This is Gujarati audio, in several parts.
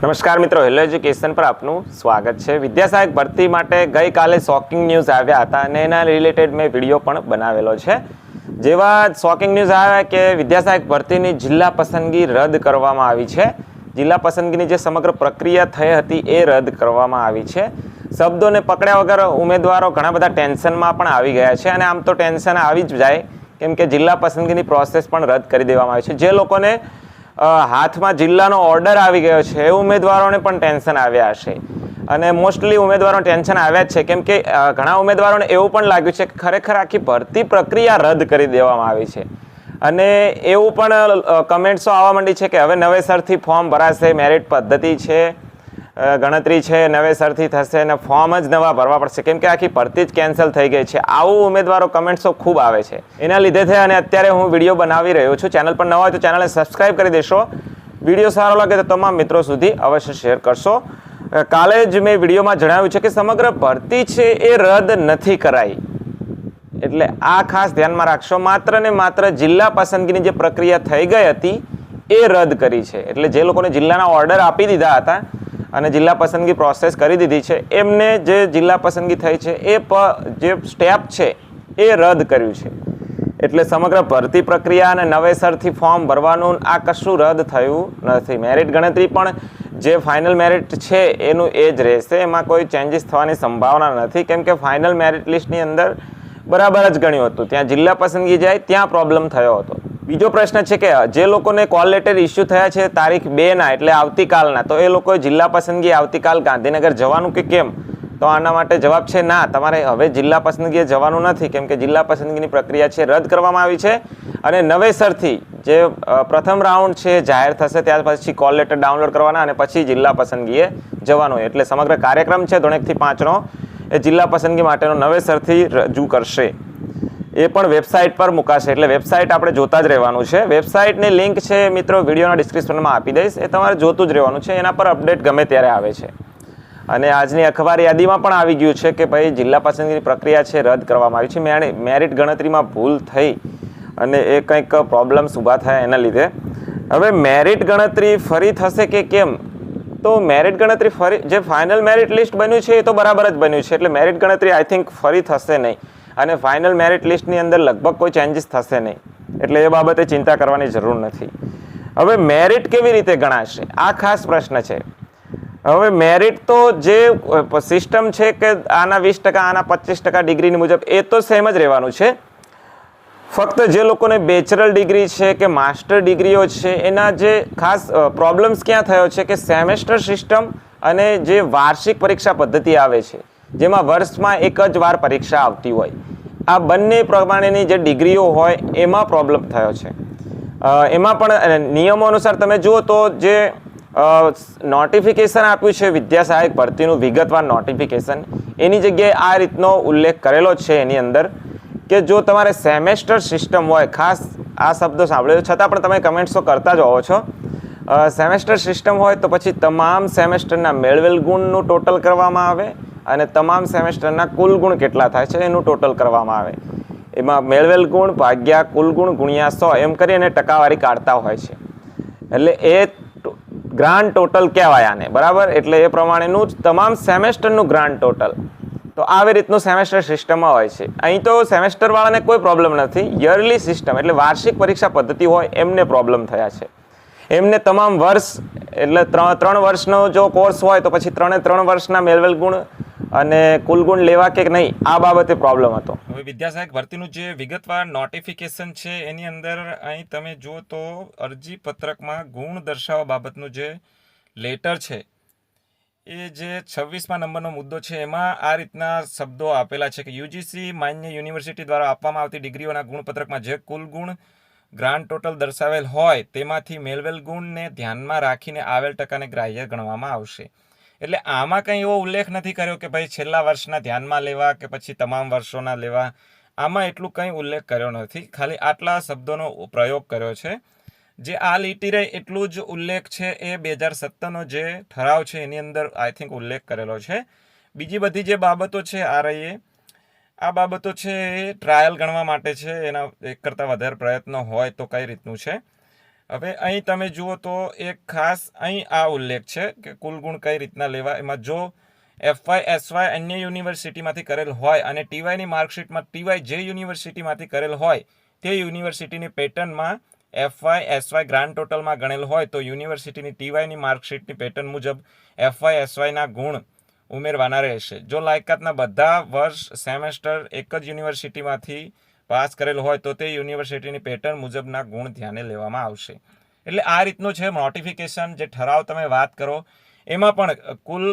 નમસ્કાર મિત્રો, હેલો એજ્યુકેશન પર આપનું સ્વાગત છે. વિદ્યાસહાયક ભરતી માટે ગઈકાલે શોકિંગ ન્યૂઝ આવ્યા હતા અને એના રિલેટેડ મેં વીડિયો પણ બનાવેલો છે. જેવા શોકિંગ ન્યૂઝ આવ્યા કે વિદ્યાસહાયક ભરતીની જિલ્લા પસંદગી રદ કરવામાં આવી છે. જિલ્લા પસંદગીની જે સમગ્ર પ્રક્રિયા થઈ હતી એ રદ કરવામાં આવી છે. શબ્દોને પકડ્યા વગર ઉમેદવારો ઘણા બધા ટેન્શનમાં પણ આવી ગયા છે અને આમ તો ટેન્શન આવી જ જાય, કેમ કે જિલ્લા પસંદગીની પ્રોસેસ પણ રદ કરી દેવામાં આવી છે. જે લોકોને હાથમાં જિલ્લાનો ઓર્ડર આવી ગયો છે. એ ઉમેદવારોને પણ ટેન્શન આવ્યા હશે. અને મોસ્ટલી ઉમેદવારો ટેન્શન આવ્યા જ છે. કેમ કે ઘણા ઉમેદવારોને એવું પણ લાગ્યું છે કે ખરેખર આખી ભરતી પ્રક્રિયા રદ કરી દેવામાં આવી છે. અને એવું પણ કમેન્ટ્સો આવવા માંડી છે કે હવે નવેસરથી ફોર્મ ભરાશે, મેરિટ પદ્ધતિ છે. ગણતરી છે નવેસરથી થશે અને ફોર્મ જ નવા ભરવા પડશે. કેમ કે આખી ભરતી જ કેન્સલ થઈ ગઈ છે. આવું ઉમેદવારો કમેન્ટ્સો ખૂબ આવે છે. એના લીધે થઈ અને અત્યારે હું વીડિયો બનાવી રહ્યો છું. ચેનલ પર નવા હોય તો ચેનલને સબસ્ક્રાઈબ કરી દેશો. વીડિયો સારો લાગે તો તમામ મિત્રો સુધી અવશ્ય શેર કરશો. કાલે જ મેં વિડીયોમાં જણાવ્યું છે કે સમગ્ર ભરતી છે એ રદ નથી કરાઈ. એટલે આ ખાસ ધ્યાનમાં રાખશો. માત્ર ને માત્ર જિલ્લા પસંદગીની જે પ્રક્રિયા થઈ ગઈ હતી, એ રદ કરી છે. એટલે જે લોકોને જિલ્લાના ઓર્ડર આપી દીધા હતા અને જિલ્લા પસંદગી પ્રોસેસ કરી દીધી છે. એમને જે જિલ્લા પસંદગી થઈ છે, એ જે સ્ટેપ છે, એ રદ કર્યું છે. એટલે સમગ્ર ભરતી પ્રક્રિયા અને નવેસરથી ફોર્મ ભરવાનું આ કશું રદ થયું નથી. મેરિટ ગણતરી પણ જે ફાઇનલ મેરિટ છે, એનું એ જ રહેશે. એમાં કોઈ ચેન્જીસ થવાની સંભાવના નથી. કેમ કે ફાઇનલ મેરિટ લિસ્ટની અંદર બરાબર જ ગણ્યું હતું. ત્યાં જિલ્લા પસંદગી જાય, ત્યાં પ્રોબ્લેમ થયો હતો. બીજો પ્રશ્ન છે કે, જે લોકોને કોલ લેટર ઇસ્યુ થયા છે તારીખ બે ના, એટલે આવતીકાલના, તો એ લોકોએ જિલ્લા પસંદગી આવતીકાલ ગાંધીનગર જવાનું કે કેમ? તો આના માટે જવાબ છે ના, તમારે હવે જિલ્લા પસંદગીએ જવાનું નથી, કેમ કે જિલ્લા પસંદગીની પ્રક્રિયા છે રદ કરવામાં આવી છે. અને નવેસરથી જે પ્રથમ રાઉન્ડ છે જાહેર થશે, ત્યાર પછી કોલ લેટર ડાઉનલોડ કરવાના અને પછી જિલ્લા પસંદગીએ જવાનું. એટલે સમગ્ર કાર્યક્રમ છે ધોરણેકથી પાંચનો એ જિલ્લા પસંદગી માટેનો નવેસરથી રજૂ કરશે. એ પણ વેબસાઇટ પર મુકાશે. એટલે વેબસાઇટ આપણે જોતા જ રહેવાનું છે. વેબસાઇટની લિંક છે મિત્રો વિડીયોના ડિસ્ક્રિપ્શનમાં આપી દઈશ. એ તમારે જોતું જ રહેવાનું છે. એના પર અપડેટ ગમે ત્યારે આવે છે. અને આજની અખબાર યાદીમાં પણ આવી ગયું છે કે ભાઈ જિલ્લા પસંદગીની પ્રક્રિયા છે રદ કરવામાં આવી છે. મેરી- મેરિટ ગણતરીમાં ભૂલ થઈ અને એ કંઈક પ્રોબ્લેમ્સ ઊભા થયા એના લીધે. હવે મેરિટ ગણતરી ફરી થશે કે કેમ? તો મેરિટ ગણતરી ફરી જે ફાઇનલ મેરિટ લિસ્ટ બન્યું છે એ તો બરાબર જ બન્યું છે. એટલે મેરિટ ગણતરી આઈ થિંક ફરી થશે નહીં. અને ફાઇનલ મેરિટ લિસ્ટની અંદર લગભગ કોઈ ચેન્જીસ થશે નહીં. એટલે એ બાબતે ચિંતા કરવાની જરૂર નથી. હવે મેરિટ કેવી રીતે ગણાશે? આ ખાસ પ્રશ્ન છે. હવે મેરિટ તો જે સિસ્ટમ છે કે આના વીસ ટકા, આના પચીસ ટકા ડિગ્રીની મુજબ, એ તો સેમ જ રહેવાનું છે. ફક્ત જે લોકોને બેચરલ ડિગ્રી છે કે માસ્ટર ડિગ્રીઓ છે, એના જે ખાસ પ્રોબ્લેમ્સ ક્યાં થયો છે કે સેમેસ્ટર સિસ્ટમ અને જે વાર્ષિક પરીક્ષા પદ્ધતિ આવે છે જેમાં વર્ષમાં એક જ વાર પરીક્ષા આવતી હોય. આ બંને પ્રમાણેની જે ડિગ્રીઓ હોય, એમાં પ્રોબ્લેમ થયો છે. એમાં પણ નિયમો અનુસાર તમે જુઓ તો જે નોટિફિકેશન આપ્યું છે વિદ્યા સહાયક ભરતીનું, વિગતવાર નોટિફિકેશન એની જગ્યાએ આ રીતનો ઉલ્લેખ કરેલો છે એની અંદર કે જો તમારે સેમેસ્ટર સિસ્ટમ હોય, ખાસ આ શબ્દો સાંભળ્યો છતાં પણ તમે કમેન્ટ્સો કરતા જ હોવો છો. સેમેસ્ટર સિસ્ટમ હોય તો પછી તમામ સેમેસ્ટરના મેળવેલ ગુણનું ટોટલ કરવામાં આવે અને તમામ સેમેસ્ટરના કુલ ગુણ કેટલા થાય છે એનું ટોટલ કરવામાં આવે. એમાં મેળવેલ ગુણ ભાગ્યા કુલ ગુણ ગુણ્યા સો એમ કરી અને ટકાવારી કાઢતા હોય છે. એટલે એ ગ્રાન્ડ ટોટલ કહેવાય આને, બરાબર? એટલે એ પ્રમાણેનું જ તમામ સેમેસ્ટરનું ગ્રાન્ડ ટોટલ. તો આવી રીતનું સેમેસ્ટર સિસ્ટમમાં હોય છે. અહીં તો સેમેસ્ટરવાળાને કોઈ પ્રોબ્લેમ નથી. યરલી સિસ્ટમ, એટલે વાર્ષિક પરીક્ષા પદ્ધતિ હોય એમને પ્રોબ્લેમ થયા છે. એમને તમામ વર્ષ, એટલે ત્રણ ત્રણ વર્ષનો જો કોર્સ હોય તો પછી ત્રણે ત્રણ વર્ષના મેળવેલ ગુણ અને કુલ ગુણ લેવા કે નહીં, આ બાબતે પ્રોબ્લેમ હતો. હવે વિદ્યાસહાયક ભરતીનું જે વિગતવાર નોટિફિકેશન છે, એની અંદર અહીં તમે જુઓ તો અરજી પત્રકમાં ગુણ દર્શાવવા બાબતનું જે લેટર છે, એ જે છવ્વીસમાં નંબરનો મુદ્દો છે, એમાં આ રીતના શબ્દો આપેલા છે કે યુજીસી માન્ય યુનિવર્સિટી દ્વારા આપવામાં આવતી ડિગ્રીઓના ગુણપત્રકમાં જે કુલ ગુણ ગ્રાન્ડ ટોટલ દર્શાવેલ હોય, તેમાંથી મેળવેલ ગુણને ધ્યાનમાં રાખીને આવેલ ટકાને ગ્રાહ્ય ગણવામાં આવશે. એટલે આમાં કંઈ એવો ઉલ્લેખ નથી કર્યો કે ભાઈ છેલ્લા વર્ષના ધ્યાનમાં લેવા કે પછી તમામ વર્ષોના લેવા. આમાં એટલું કંઈ ઉલ્લેખ કર્યો નથી. ખાલી આટલા શબ્દોનો પ્રયોગ કર્યો છે. જે આ લીટી રહે એટલું જ ઉલ્લેખ છે એ બે હજાર સત્તરનો જે ઠરાવ છે એની અંદર આઈ થિંક ઉલ્લેખ કરેલો છે. બીજી બધી જે બાબતો છે આ રહીએ આ બાબતો છે એ ટ્રાયલ ગણવા માટે છે. એના એક કરતાં વધારે પ્રયત્નો હોય તો કઈ રીતનું છે? હવે અહીં તમે જુઓ તો એક ખાસ અહીં આ ઉલ્લેખ છે કે કુલ ગુણ કઈ રીતના લેવા? એમાં જો એફવાય એસવાય અન્ય યુનિવર્સિટીમાંથી કરેલ હોય અને ટીવાયની માર્કશીટમાં ટીવાય જે યુનિવર્સિટીમાંથી કરેલ હોય, તે યુનિવર્સિટીની પેટર્નમાં એફવાય એસવાય ગ્રાન્ડ ટોટલમાં ગણેલ હોય, તો યુનિવર્સિટીની ટીવાયની માર્કશીટની પેટર્ન મુજબ એફવાય એસવાયના ગુણ ઉમેરવાના રહેશે. જો લાયકાતના બધા વર્ષ સેમેસ્ટર એક જ યુનિવર્સિટીમાંથી પાસ કરેલ હોય તો તે યુનિવર્સિટીની પેટર્ન મુજબના ગુણ ધ્યાને લેવામાં આવશે. એટલે આ રીતનું છે નોટિફિકેશન જે ઠરાવ તમે વાત કરો, એમાં પણ કુલ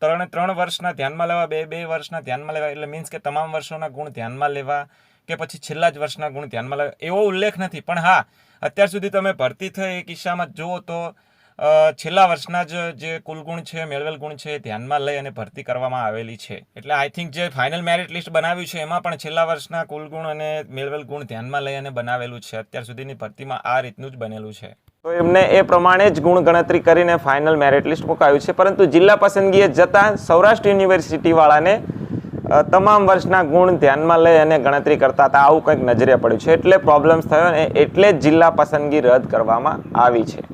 ત્રણ ત્રણે વર્ષના ધ્યાનમાં લેવા, બે બે વર્ષના ધ્યાનમાં લેવા, એટલે મીન્સ કે તમામ વર્ષોના ગુણ ધ્યાનમાં લેવા કે પછી છેલ્લા જ વર્ષના ગુણ ધ્યાનમાં લેવા, એવો ઉલ્લેખ નથી. પણ હા, અત્યાર સુધી તમે ભરતી થઈ એ કિસ્સામાં જુઓ તો છેલ્લા વર્ષના જ જે કુલ ગુણ છે, મેળવેલ ગુણ છે ધ્યાનમાં લઈ અને ભરતી કરવામાં આવેલી છે. એટલે આઈ થિંક જે ફાઇનલ મેરિટ લિસ્ટ બનાવ્યું છે, એમાં પણ છેલ્લા વર્ષના કુલ ગુણ અને મેળવેલ ગુણ ધ્યાનમાં લઈ અને બનાવેલું છે. અત્યાર સુધીની ભરતીમાં આ રીતનું જ બનેલું છે. તો એમને એ પ્રમાણે જ ગુણ ગણતરી કરીને ફાઇનલ મેરિટ લિસ્ટ મુકાયું છે. પરંતુ જિલ્લા પસંદગીએ જતાં સૌરાષ્ટ્ર યુનિવર્સિટીવાળાને તમામ વર્ષના ગુણ ધ્યાનમાં લઈ અને ગણતરી કરતા હતા. આવું કંઈક નજરે પડ્યું છે. એટલે પ્રોબ્લેમ્સ થયો ને એટલે જ જિલ્લા પસંદગી રદ કરવામાં આવી છે.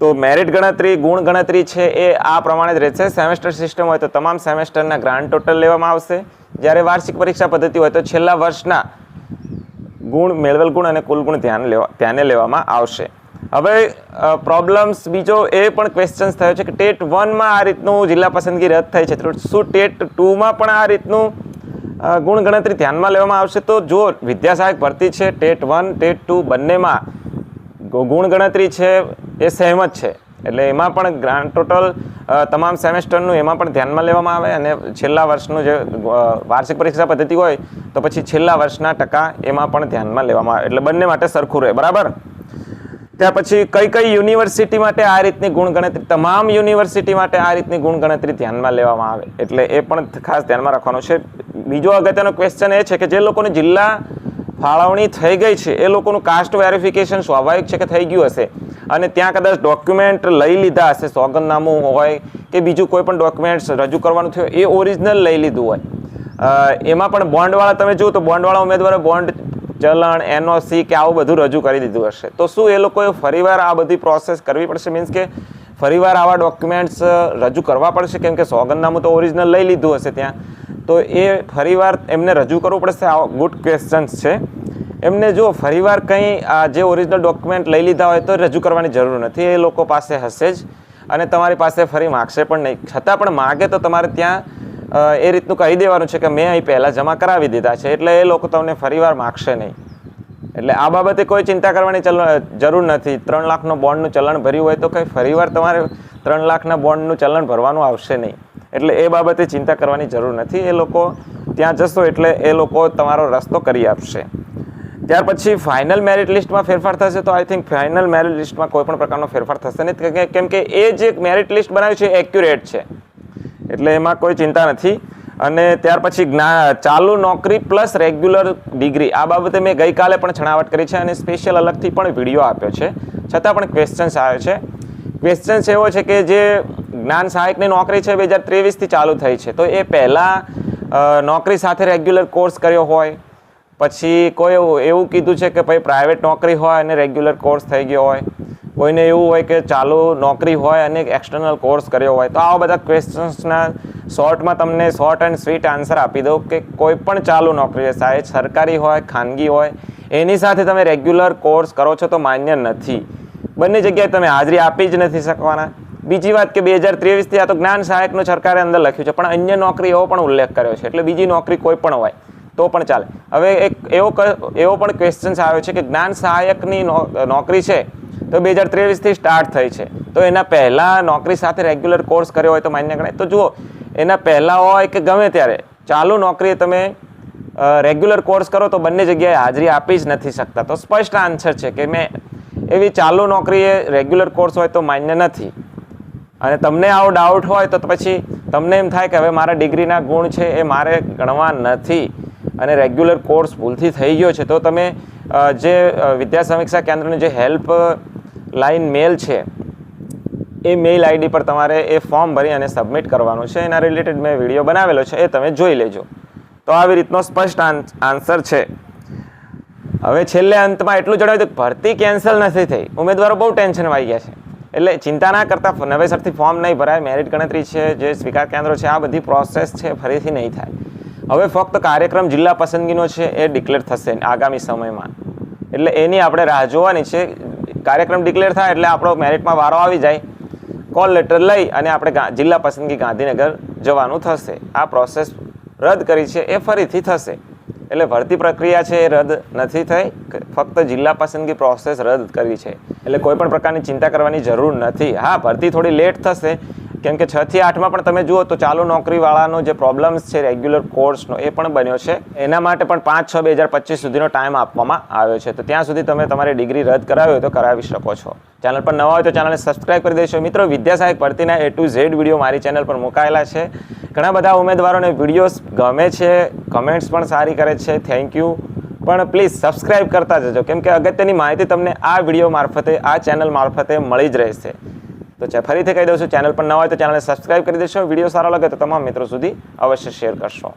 તો મેરિટ ગણતરી, ગુણ ગણતરી છે એ આ પ્રમાણે જ રહેશે. સેમેસ્ટર સિસ્ટમ હોય તો તમામ સેમેસ્ટરના ગ્રાન્ડ ટોટલ લેવામાં આવશે. જ્યારે વાર્ષિક પરીક્ષા પદ્ધતિ હોય તો છેલ્લા વર્ષના ગુણ, મેળવેલ ગુણ અને કુલ ગુણ ધ્યાન લેવા, ધ્યાને લેવામાં આવશે. હવે પ્રોબ્લેમ્સ બીજો એ પણ ક્વેશ્ચન્સ થયો છે કે ટેટ વનમાં આ રીતનું જિલ્લા પસંદગી રદ થઈ છે. તો શું ટેટ ટુમાં પણ આ રીતનું ગુણ ગણતરી ધ્યાનમાં લેવામાં આવશે? તો જો વિદ્યાસહાયક ભરતી છે, ટેટ વન, ટેટ ટુ બંનેમાં ગુણ ગણતરી છે એ સેમ જ છે. એટલે એમાં પણ ગ્રાન્ડ ટોટલ તમામ સેમેસ્ટરનું એમાં પણ ધ્યાનમાં લેવામાં આવે અને છેલ્લા વર્ષનું જે વાર્ષિક પરીક્ષા પદ્ધતિ હોય, તો પછી છેલ્લા વર્ષના ટકા એમાં પણ ધ્યાનમાં લેવામાં આવે. એટલે બંને માટે સરખું રહે. બરાબર? ત્યાર પછી કઈ કઈ યુનિવર્સિટી માટે આ રીતની ગુણ ગણતરી તમામ યુનિવર્સિટી માટે આ રીતની ગુણ ગણતરી ધ્યાનમાં લેવામાં આવે. એટલે એ પણ ખાસ ધ્યાનમાં રાખવાનું છે. બીજો અગત્યનો ક્વેશ્ચન એ છે કે જે લોકોને જિલ્લા ફાળવણી થઈ ગઈ છે. એ લોકોનું કાસ્ટ વેરિફિકેશન સ્વાભાવિક છે કે થઈ ગયું હશે. અને ત્યાં કદાચ ડોક્યુમેન્ટ લઈ લીધા હશે, સોગંદનામું હોય કે બીજું કોઈ પણ ડોક્યુમેન્ટ્સ રજૂ કરવાનું થયું, એ ઓરિજિનલ લઈ લીધું હોય. એમાં પણ બોન્ડવાળા તમે જુઓ તો બોન્ડવાળા ઉમેદવારે બોન્ડ ચલણ એનઓસી કે આવું બધું રજૂ કરી દીધું હશે. તો શું એ લોકોએ ફરીવાર આ બધી પ્રોસેસ કરવી પડશે? મીન્સ કે ફરીવાર આવા ડોક્યુમેન્ટ્સ રજૂ કરવા પડશે? કેમ કે સોગંદનામું તો ઓરિજિનલ લઈ લીધું હશે ત્યાં. તો એ ફરીવાર એમને રજૂ કરવું પડશે. આ ગુડ ક્વેશ્ચન્સ છે. એમને જો ફરીવાર કંઈ, આ જે ઓરિજિનલ ડોક્યુમેન્ટ લઈ લીધા હોય તો રજૂ કરવાની જરૂર નથી. એ લોકો પાસે હશે જ અને તમારી પાસે ફરી માગશે પણ નહીં. છતાં પણ માગે તો તમારે ત્યાં એ રીતનું કહી દેવાનું છે કે મેં અહીં પહેલાં જમા કરાવી દીધા છે. એટલે એ લોકો તમને ફરીવાર માગશે નહીં. એટલે આ બાબતે કોઈ ચિંતા કરવાની જરૂર નથી. ત્રણ લાખનો બોન્ડનું ચલણ ભર્યું હોય તો કંઈ ફરીવાર તમારે ત્રણ લાખના બોન્ડનું ચલણ ભરવાનું આવશે નહીં. એટલે એ બાબતે ચિંતા કરવાની જરૂર નથી. એ લોકો ત્યાં જશો એટલે એ લોકો તમારો રસ્તો કરી આપશે. ત્યાર પછી ફાઇનલ મેરિટ લિસ્ટમાં ફેરફાર થશે તો આઈ થિંક ફાઇનલ મેરિટ લિસ્ટમાં કોઈ પણ પ્રકારનો ફેરફાર થશે નહીં. કેમ કે- એ જે મેરિટ લિસ્ટ બનાવ્યું છે એક્યુરેટ છે. એટલે એમાં કોઈ ચિંતા નથી. અને ત્યાર પછી જ્ઞા, ચાલુ નોકરી પ્લસ રેગ્યુલર ડિગ્રી આ બાબતે મેં ગઈકાલે પણ છણાવટ કરી છે અને સ્પેશિયલ અલગથી પણ વીડિયો આપ્યો છે. છતાં પણ ક્વેશ્ચન્સ આવે છે. ક્વેશ્ચન્સ એવો છે કે જે જ્ઞાન સહાયકની નોકરી છે બે હજાર ત્રેવીસથી ચાલુ થઈ છે. તો એ પહેલાં નોકરી સાથે રેગ્યુલર કોર્સ કર્યો હોય, પછી કોઈ એવું કીધું છે કે ભાઈ પ્રાઇવેટ નોકરી હોય અને રેગ્યુલર કોર્સ થઈ ગયો હોય. કોઈને એવું હોય કે ચાલુ નોકરી હોય અને એક્સટર્નલ કોર્સ કર્યો હોય. તો આવા બધા ક્વેશ્ચન્સના શોર્ટમાં તમને શોર્ટ એન્ડ સ્વીટ આન્સર આપી દઉં કે કોઈ પણ ચાલુ નોકરી ચાહે સરકારી હોય, ખાનગી હોય, એની સાથે તમે રેગ્યુલર કોર્સ કરો છો તો માન્ય નથી. બંને જગ્યાએ તમે હાજરી આપી જ નથી શકવાના. બીજી વાત કે બે હજાર ત્રેવીસથી આ તો જ્ઞાન સહાયકનું સરકારે અંદર લખ્યું છે, પણ અન્ય નોકરી એવો પણ ઉલ્લેખ કર્યો છે. એટલે બીજી નોકરી કોઈ પણ હોય, તો પણ ચાલે. હવે એક એવો એવો પણ ક્વેશ્ચન્સ આવ્યો છે કે જ્ઞાન સહાયકની નોકરી છે, તો બે હજાર ત્રેવીસથી સ્ટાર્ટ થઈ છે. તો એના પહેલાં નોકરી સાથે રેગ્યુલર કોર્સ કર્યો હોય તો માન્ય ગણાય. તો જુઓ, એના પહેલાં હોય કે ગમે ત્યારે, ચાલુ નોકરીએ તમે રેગ્યુલર કોર્સ કરો તો બંને જગ્યાએ હાજરી આપી જ નથી શકતા. તો સ્પષ્ટ આન્સર છે કે મેં એવી ચાલુ નોકરીએ રેગ્યુલર કોર્સ હોય તો માન્ય નથી. અને તમને આવો ડાઉટ હોય તો પછી તમને એમ થાય કે હવે મારા ડિગ્રીના ગુણ છે એ મારે ગણવા નથી. અને રેગ્યુલર કોર્સ ભૂલથી થઈ ગયો છે. તો તમે જે વિદ્યા સમીક્ષા કેન્દ્રનું જે હેલ્પ લાઈન મેલ છે, એ મેઇલ આઈડી પર તમારે એ ફોર્મ ભરી અને સબમિટ કરવાનું છે. એના રિલેટેડ મેં વીડિયો બનાવેલો છે. એ તમે જોઈ લેજો. તો આવી રીતનો સ્પષ્ટ આન્સર છે. હવે છેલ્લે અંતમાં એટલું જણાવ્યું કે ભરતી કેન્સલ નથી થઈ. ઉમેદવારો બહુ ટેન્શન આવી ગયા છે. એટલે ચિંતા ના કરતા નવેસરથી ફોર્મ નહીં ભરાય મેરિટ ગણતરી છે, જે સ્વીકાર કેન્દ્રો છે, આ બધી પ્રોસેસ છે, ફરીથી નહીં થાય. હવે ફક્ત કાર્યક્રમ જિલ્લા પસંદગીનો છે, એ ડિક્લેર થશે આગામી સમયમાં. એટલે એની આપણે રાહ જોવાની છે. કાર્યક્રમ ડિક્લેર થાય એટલે આપણો મેરિટમાં વારો આવી જાય. કોલ લેટર લઈ અને આપણે જિલ્લા પસંદગી ગાંધીનગર જવાનું થશે. આ પ્રોસેસ રદ કરી છે, એ ફરીથી થશે. એટલે ભરતી પ્રક્રિયા છે એ રદ નથી થઈ. ફક્ત જિલ્લા પસંદગી પ્રોસેસ રદ કરી છે. એટલે કોઈ પણ પ્રકારની ચિંતા કરવાની જરૂર નથી. હા, ભરતી થોડી લેટ થશે. કેમ કે છ થી આઠમાં પણ તમે જુઓ તો ચાલુ નોકરીવાળાનો જે પ્રોબ્લેમ્સ છે રેગ્યુલર કોર્સનો એ પણ બન્યો છે. એના માટે પણ પાંચ, છ, બે હજાર પચીસ સુધીનો ટાઈમ આપવામાં આવ્યો છે. તો ત્યાં સુધી તમે તમારી ડિગ્રી રદ કરાવી હોય તો કરાવી શકો છો. ચેનલ પર નવા હોય તો ચેનલને સબસ્ક્રાઇબ કરી દેશો. મિત્રો વિદ્યા સહાયક ભરતીના એ ટુ ઝેડ વીડિયો મારી ચેનલ પર મુકાયેલા છે. ઘણા બધા ઉમેદવારોને વિડીયોઝ ગમે છે કમેન્ટ્સ પણ સારી કરે છે. થેન્ક યુ પણ પ્લીઝ સબસ્ક્રાઇબ કરતા જજો. કેમ કે અગત્યની માહિતી તમને આ વીડિયો મારફતે, આ ચેનલ મારફતે મળી જ રહેશે. તો ફરીથી કહી દઉં છું, ચેનલ પર ન હોય તો ચેનલને સબસ્ક્રાઈબ કરી દેશો. વીડિયો સારો લાગે તો તમામ મિત્રો સુધી અવશ્ય શેર કરશો.